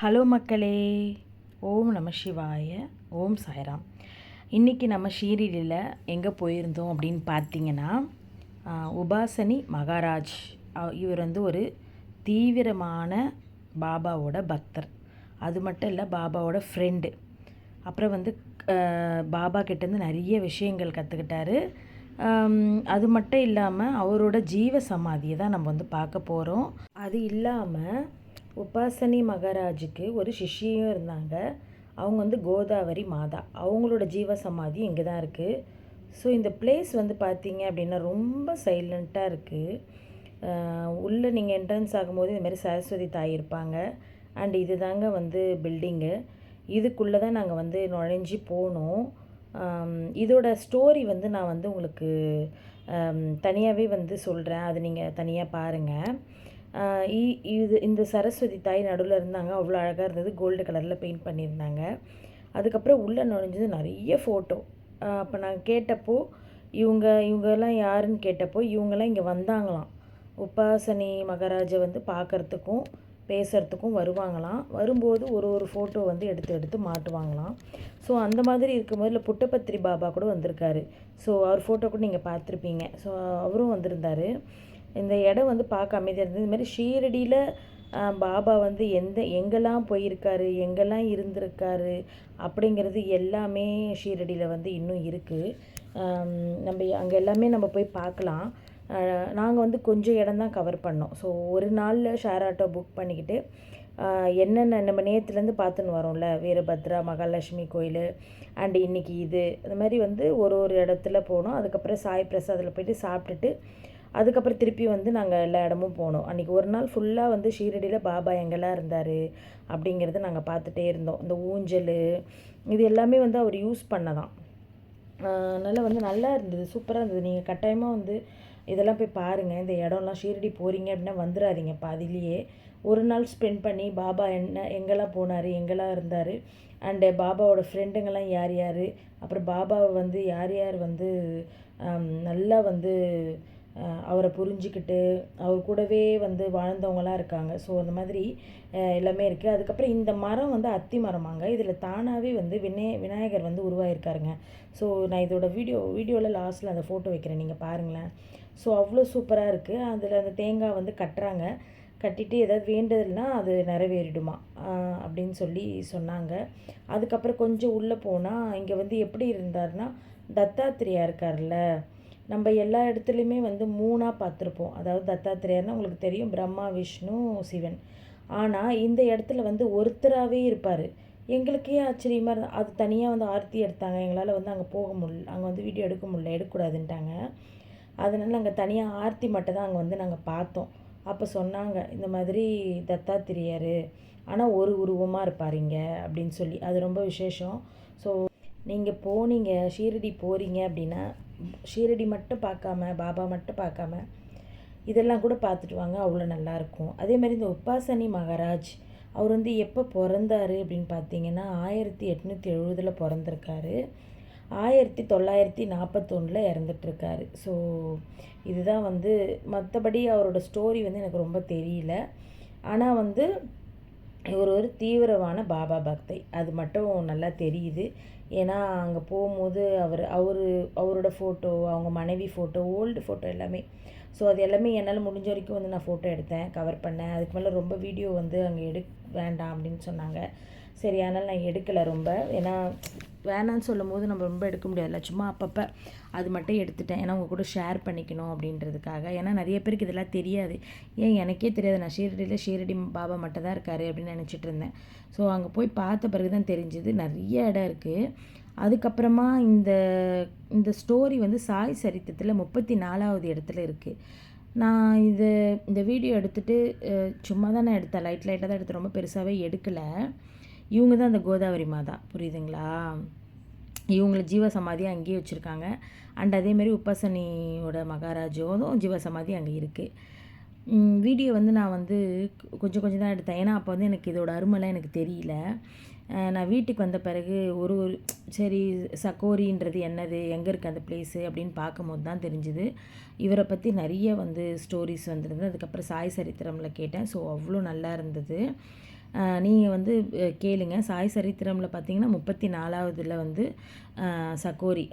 Hello மக்களே ஓம் நம சிவாய ஓம் சாய்ராம். இன்றைக்கி நம்ம ஷீரடியில் எங்கே போயிருந்தோம் அப்படின்னு பார்த்தீங்கன்னா உபாசனி மகாராஜ் இவர் வந்து ஒரு தீவிரமான பாபாவோட பக்தர். அது மட்டும் இல்லை பாபாவோட ஃப்ரெண்டு அப்புறம் வந்து பாபா கிட்டேருந்து நிறைய விஷயங்கள் கற்றுக்கிட்டாரு அது மட்டும் இல்லாமல் அவரோட ஜீவ சமாதியை தான் நம்ம வந்து பார்க்க போகிறோம் அது இல்லாமல் உபாசனி மகாராஜுக்கு ஒரு சிஷ்யும் இருந்தாங்க. அவங்க வந்து கோதாவரி மாதா. அவங்களோட ஜீவ சமாதி இங்கே தான் இருக்குது ஸோ இந்த பிளேஸ் வந்து பார்த்தீங்க அப்படின்னா ரொம்ப சைலண்ட்டாக இருக்குது உள்ளே நீங்கள் என்ட்ரன்ஸ் ஆகும்போது இந்த மாதிரி சரஸ்வதி தாய் இருப்பாங்க. அண்ட் இது தாங்க வந்து பில்டிங்கு இதுக்குள்ளே தான் நாங்கள் வந்து நுழைஞ்சி போனோம். இதோட ஸ்டோரி வந்து நான் வந்து உங்களுக்கு தனியாகவே வந்து சொல்கிறேன் அது நீங்கள் தனியாக பாருங்கள் இது இந்த சரஸ்வதி தாய் நடுவில் இருந்தாங்க. அவ்வளோ அழகாக இருந்தது. கோல்டு கலரில் பெயிண்ட் பண்ணியிருந்தாங்க. அதுக்கப்புறம் உள்ளே நுழைஞ்சது நிறைய ஃபோட்டோ அப்போ நாங்கள் கேட்டப்போ இவங்க இவங்கெல்லாம் யாருன்னு கேட்டப்போ இவங்கெல்லாம் இங்கே வந்தாங்களாம். உபாசனி மகாராஜை வந்து பார்க்கறதுக்கும் பேசுகிறதுக்கும் வருவாங்களாம். வரும்போது ஒரு ஒரு ஃபோட்டோ வந்து எடுத்து எடுத்து மாட்டுவாங்களாம். ஸோ அந்த மாதிரி இருக்கும்போது இல்லை புட்டபத்திரி பாபா கூட வந்திருக்காரு. ஸோ அவர் ஃபோட்டோ கூட நீங்கள் பார்த்துருப்பீங்க. ஸோ அவரும் வந்திருந்தாரு. இந்த இடம் வந்து பார்க்க அமைதியாக இருந்தது. இந்த மாதிரி ஷீரடியில் பாபா வந்து எந்த எங்கெல்லாம் போயிருக்காரு எங்கெல்லாம் இருந்திருக்காரு அப்படிங்கிறது எல்லாமே ஷீரடியில் வந்து இன்னும் இருக்குது நம்ம அங்கே எல்லாமே நம்ம போய் பார்க்கலாம். நாங்கள் வந்து கொஞ்சம் இடம் தான் கவர் பண்ணோம். ஸோ ஒரு நாளில் ஷேர் ஆட்டோ புக் பண்ணிக்கிட்டு என்னென்ன நம்ம நேற்றுலேருந்து பார்த்துன்னு வரோம்ல வீரபத்ரா மகாலட்சுமி கோயில் அண்ட் இன்னைக்கு இது அந்த மாதிரி வந்து ஒரு ஒரு இடத்துல போனோம். அதுக்கப்புறம் சாய் பிரசாதில் போயிட்டு சாப்பிட்டுட்டு அதுக்கப்புறம் திருப்பி வந்து நாங்கள் எல்லா இடமும் போனோம். அன்றைக்கி ஒரு நாள் ஃபுல்லாக வந்து ஷீரடியில் பாபா எங்கெல்லாம் இருந்தார் அப்படிங்கிறத நாங்கள் பார்த்துட்டே இருந்தோம். இந்த ஊஞ்சல் இது எல்லாமே வந்து அவர் யூஸ் பண்ணதான். அதனால் வந்து நல்லா இருந்தது சூப்பராக இருந்தது. நீங்கள் கட்டாயமாக வந்து இதெல்லாம் போய் பாருங்கள் இந்த இடம்லாம் ஷீரடி போகிறீங்க அப்படின்னா வந்துடாதீங்க பாதியிலேயே ஒரு நாள் ஸ்பெண்ட் பண்ணி பாபா என்ன எங்கெல்லாம் போனார் எங்கெல்லாம் இருந்தார் அண்டு பாபாவோட ஃப்ரெண்டுங்கெல்லாம் யார் யார் அப்புறம் பாபாவை வந்து யார் யார் வந்து நல்லா வந்து அவரை புரிஞ்சுக்கிட்டு அவர் கூடவே வந்து வாழ்ந்தவங்களாம் இருக்காங்க. ஸோ அந்த மாதிரி எல்லாமே இருக்குது அதுக்கப்புறம் இந்த மரம் வந்து அத்தி மரமாங்க. இதில் தானாகவே வந்து வினய விநாயகர் வந்து உருவாயிருக்காருங்க. ஸோ நான் இதோட வீடியோ வீடியோவில் லாஸ்ட்டில் அந்த ஃபோட்டோ வைக்கிறேன். நீங்கள் பாருங்களேன். ஸோ அவ்வளோ சூப்பராக இருக்குது அதில் அந்த தேங்காய் வந்து கட்டுறாங்க. கட்டிட்டு ஏதாவது வேண்டதுன்னா அது நிறைவேறிடுமா அப்படின்னு சொல்லி சொன்னாங்க. அதுக்கப்புறம் கொஞ்சம் உள்ளே போனால் இங்கே வந்து எப்படி இருந்தார்னா தத்தாத்திரியா இருக்கார்ல நம்ம எல்லா இடத்துலையுமே வந்து மூணாக பார்த்துருப்போம். அதாவது தத்தாத்திரேயர்னா உங்களுக்கு தெரியும் பிரம்மா விஷ்ணு சிவன். ஆனால் இந்த இடத்துல வந்து ஒருத்தராகவே இருப்பார். எங்களுக்கே ஆச்சரியமாக இருந்தது. அது தனியாக வந்து ஆர்த்தி எடுத்தாங்க. எங்களால் வந்து அங்கே போக முடியல அங்கே வந்து வீடியோ எடுக்க முடியல எடுக்கக்கூடாதுன்ட்டாங்க. அதனால் நாங்கள் தனியாக ஆர்த்தி மட்டும் தான் அங்கே வந்து நாங்கள் பார்த்தோம். அப்போ சொன்னாங்க இந்த மாதிரி தத்தாத்திரியார். ஆனால் ஒரு உருவமாக இருப்பாருங்க இங்கே அப்படின்னு சொல்லி. அது ரொம்ப விசேஷம். ஸோ நீங்கள் போனீங்க ஷீரடி போகிறீங்க அப்படின்னா ஷீரடி மட்டும் பார்க்காம பாபா மட்டும் பார்க்காம இதெல்லாம் கூட பார்த்துட்டு வாங்க அவ்வளோ நல்லாயிருக்கும் அதே மாதிரி இந்த உப்பாசனி மகாராஜ் அவர் வந்து எப்போ பிறந்தாரு அப்படின்னு பார்த்தீங்கன்னா ஆயிரத்தி எட்நூற்றி எழுபதில் பிறந்திருக்காரு. ஆயிரத்தி தொள்ளாயிரத்தி நாற்பத்தொன்னில் இறந்துட்டுருக்காரு. ஸோ இதுதான் வந்து மற்றபடி அவரோட ஸ்டோரி வந்து எனக்கு ரொம்ப தெரியல. ஆனால் வந்து இவர் ஒரு தீவிரமான பாபா பக்தை. அது மட்டும் நல்லா தெரியுது. ஏன்னா அங்கே போகும்போது அவர் அவர் அவரோட ஃபோட்டோ அவங்க மனைவி ஃபோட்டோ ஓல்டு ஃபோட்டோ எல்லாமே ஸோ அது எல்லாமே என்னால் முடிஞ்ச வரைக்கும் வந்து நான் ஃபோட்டோ எடுத்தேன் கவர் பண்ணேன். அதுக்கு மேலே ரொம்ப வீடியோ வந்து அங்கே எடு வேண்டாம் அப்படின்னு சொன்னாங்க. சரி அதனால் நான் எடுக்கலை ரொம்ப. ஏன்னா வேணான்னு சொல்லும் போது நம்ம ரொம்ப எடுக்க முடியாதுல்ல. சும்மா அப்பப்போ அது மட்டும் எடுத்துட்டேன். ஏன்னா உங்கள் கூட ஷேர் பண்ணிக்கணும் அப்படின்றதுக்காக. ஏன்னா நிறைய பேருக்கு இதெல்லாம் தெரியாது. ஏன் எனக்கே தெரியாது. நான் ஷீரடியில் ஷீரடி பாபா மட்டும் தான் இருக்காரு அப்படின்னு நினச்சிட்டு இருந்தேன். ஸோ அங்கே போய் பார்த்த பிறகு தான் தெரிஞ்சுது. நிறைய இடம் இருக்குது அதுக்கப்புறமா இந்த இந்த ஸ்டோரி வந்து சாய் சரித்திரத்தில் முப்பத்தி நாலாவது இடத்துல இருக்குது நான் இது இந்த வீடியோ எடுத்துகிட்டு சும்மா தான் நான் எடுத்தேன் லைட் லைட்டாக தான் எடுத்து ரொம்ப பெருசாகவே எடுக்கலை. இவங்க தான் அந்த கோதாவரி மாதா. புரியுதுங்களா? இவங்களை ஜீவ அங்கேயே வச்சுருக்காங்க. அண்ட் அதேமாரி உப்பாசனியோட மகாராஜோதும் ஜீவ சமாதி அங்கே இருக்குது வீடியோ வந்து நான் வந்து கொஞ்சம் கொஞ்சம் தான் எடுத்தேன். ஏன்னா அப்போ வந்து எனக்கு இதோட அருமைலாம் எனக்கு தெரியல. நான் வீட்டுக்கு வந்த பிறகு ஒரு ஒரு சரி சக்கோரின்றது என்னது? எங்கே இருக்குது அந்த பிளேஸு அப்படின்னு பார்க்கும்போது தான் தெரிஞ்சுது. இவரை பற்றி நிறைய வந்து ஸ்டோரிஸ் வந்திருந்தது. அதுக்கப்புறம் சாய் சரித்திரமில் கேட்டேன். ஸோ அவ்வளோ நல்லா இருந்தது. நீங்கள் வந்து கேளுங்க. சாய் சரித்திரமில் பார்த்தீங்கன்னா முப்பத்தி நாலாவதுல வந்து சக்கோரின்ற சக்கோரி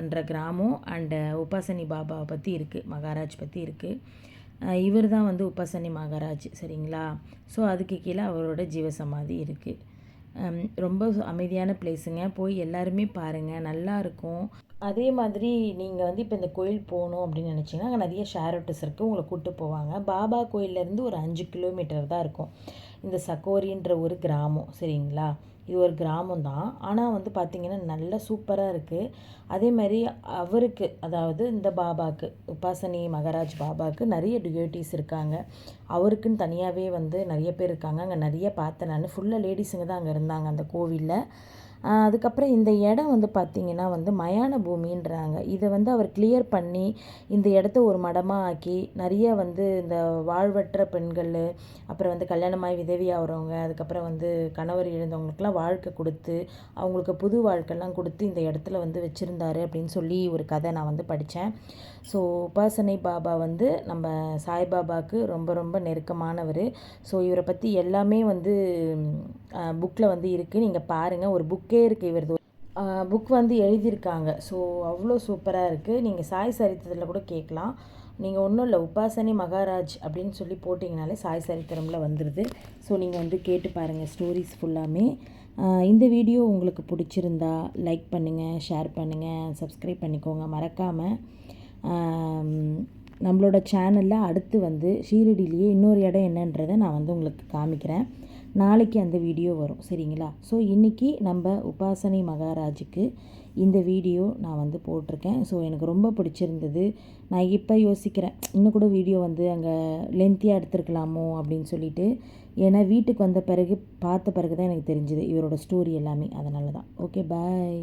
என்ற கிராமம் அண்டு உபாசனி பாபாவை பற்றி இருக்குது மகாராஜ் பற்றி இருக்குது இவர் தான் வந்து உபாசனி மகாராஜ். சரிங்களா? ஸோ அதுக்கு கீழே அவரோட ஜீவசமாதி இருக்குது ரொம்ப அமைதியான பிளேஸுங்க போய் எல்லாருமே பாருங்கள் நல்லா இருக்கும். அதே மாதிரி நீங்கள் வந்து இப்போ இந்த கோயில் போகணும் அப்படின்னு நினச்சிங்கன்னா அங்கே நிறைய ஷேர் ஆட்டோஸ் இருக்குது உங்களை கூப்பிட்டு போவாங்க. பாபா கோயிலேருந்து ஒரு அஞ்சு கிலோமீட்டர் தான் இருக்கும். இந்த சக்கோரின்ற ஒரு கிராமம். சரிங்களா? இது ஒரு கிராமம் தான் ஆனால் வந்து பார்த்திங்கன்னா நல்ல சூப்பராக இருக்குது அதே மாதிரி அவருக்கு அதாவது இந்த பாபாக்கு உபாசனி மகாராஜ் பாபாவுக்கு நிறைய டியூட்டிஸ் இருக்காங்க. அவருக்குன்னு தனியாகவே வந்து நிறைய பேர் இருக்காங்க. அங்கே நிறைய பார்த்தேன் நான். ஃபுல்லாக லேடிஸுங்க தான் அங்கே இருந்தாங்க அந்த கோவிலில். அதுக்கப்புறம் இந்த இடம் வந்து பார்த்திங்கன்னா வந்து மயான பூமின்றாங்க. இதை வந்து அவர் கிளியர் பண்ணி இந்த இடத்த ஒரு மடமாக ஆக்கி நிறைய வந்து இந்த வாழ்வற்ற பெண்கள் அப்புறம் வந்து கல்யாணமாகி விதவியாகிறவங்க அதுக்கப்புறம் வந்து கணவர் இழந்தவங்களுக்குலாம் வாழ்க்கை கொடுத்து அவங்களுக்கு புது வாழ்க்கைலாம் கொடுத்து இந்த இடத்துல வந்து வச்சுருந்தாரு அப்படின்னு சொல்லி ஒரு கதை நான் வந்து படித்தேன். ஸோ உபாசனை பாபா வந்து நம்ம சாய்பாபாவுக்கு ரொம்ப ரொம்ப நெருக்கமானவர். ஸோ இவரை பற்றி எல்லாமே வந்து புக்கில் வந்து இருக்குது நீங்கள் பாருங்கள் ஒரு புக் புக்கே இருக்குது இவரது. புக் வந்து எழுதியிருக்காங்க. ஸோ அவ்வளோ சூப்பராக இருக்குது நீங்கள் சாய் சரித்திரத்தில் கூட கேட்கலாம் நீங்கள் ஒன்றும் இல்லை உபாசனி மகாராஜ் அப்படின்னு சொல்லி போட்டிங்கனாலே சாய் சரித்திரமில் வந்துடுது ஸோ நீங்கள் வந்து கேட்டு பாருங்கள் ஸ்டோரிஸ் ஃபுல்லாமே இந்த வீடியோ உங்களுக்கு பிடிச்சிருந்தா லைக் பண்ணுங்கள் ஷேர் பண்ணுங்கள் சப்ஸ்கிரைப் பண்ணிக்கோங்க. மறக்காமல் நம்மளோட சேனலில் அடுத்து வந்து ஷீரடியிலேயே இன்னொரு இடம் என்னன்றதை நான் வந்து உங்களுக்கு காமிக்கிறேன். நாளைக்கு அந்த வீடியோ வரும் சரிங்களா? ஸோ இன்றைக்கி நம்ம உபாசனை மகாராஜுக்கு இந்த வீடியோ நான் வந்து போட்டிருக்கேன். ஸோ எனக்கு ரொம்ப பிடிச்சிருந்தது. நான் இப்போ யோசிக்கிறேன் இன்னும் கூட வீடியோ வந்து அங்கே லென்த்தியாக எடுத்துருக்கலாமோ அப்படின்னு சொல்லிட்டு. ஏன்னா வீட்டுக்கு வந்த பிறகு பார்த்த பிறகு தான் எனக்கு தெரிஞ்சுது இவரோட ஸ்டோரி எல்லாமே. அதனால தான் ஓகே பாய்